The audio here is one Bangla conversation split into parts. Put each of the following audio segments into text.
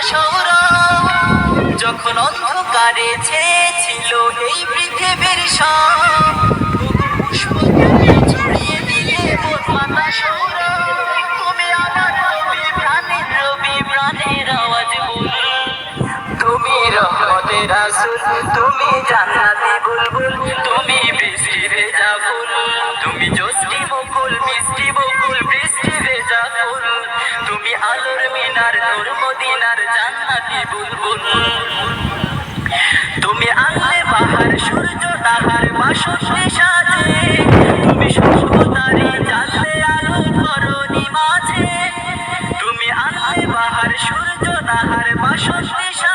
পাতা সৌর যখন অন্ধকারে ছেয়েছিল এই পৃথিবীর সব পুষ্প তুমি ছড়িয়ে দিলে মোর তুমি আমার রবি আওয়াজ বল। তুমি রহমতের রাসূল তুমি জান্নাতি বুলবুল, তুমি তুমি আনলে বাহার সূর্য, তাহার বাসন্তী সাজে। তুমি সর্বদারি জানলে আলো ধরণী মাঝে। তুমি আনলে বাহার সূর্য, তাহার বাসন্তী সাজে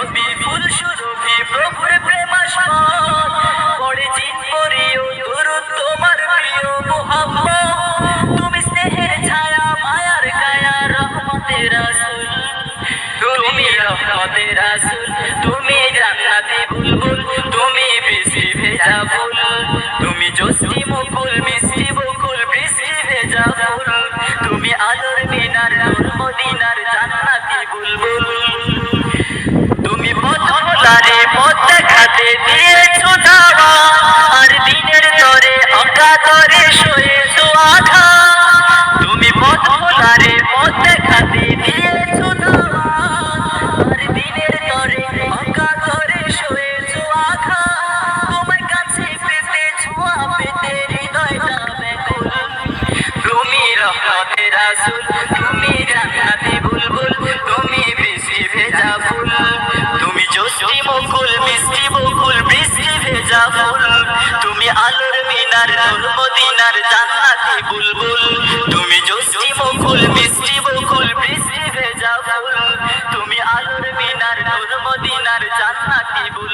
Cosby. দেখাতে দিয়েছ দাওয়া আর দিনের তরে শুয়েছো আঘা তুমি পথ আর দিনের তরে অকাতরে শুয়েছো আঘা তোমার কাছে পেতে ছোঁয়া পেতে হৃদয়টা ব্যাকুল তুমি রহমতের রাসূল তুমি জান্নাতি বুলবুল তুমি বৃষ্টি ভেজা ফুল মিষ্টি মুকুল মিষ্টি মুকুল, বৃষ্টি ভেজা ফুল। তুমি আলোর মিনার নুর মদিনার জান্নাতি বুলবুল। তুমি জোষ্টি মুকুল, মিষ্টি মুকুল, বৃষ্টি ভেজা ফুল। তুমি আলোর মিনার নুর মদিনার জান্নাতি বুলবুল।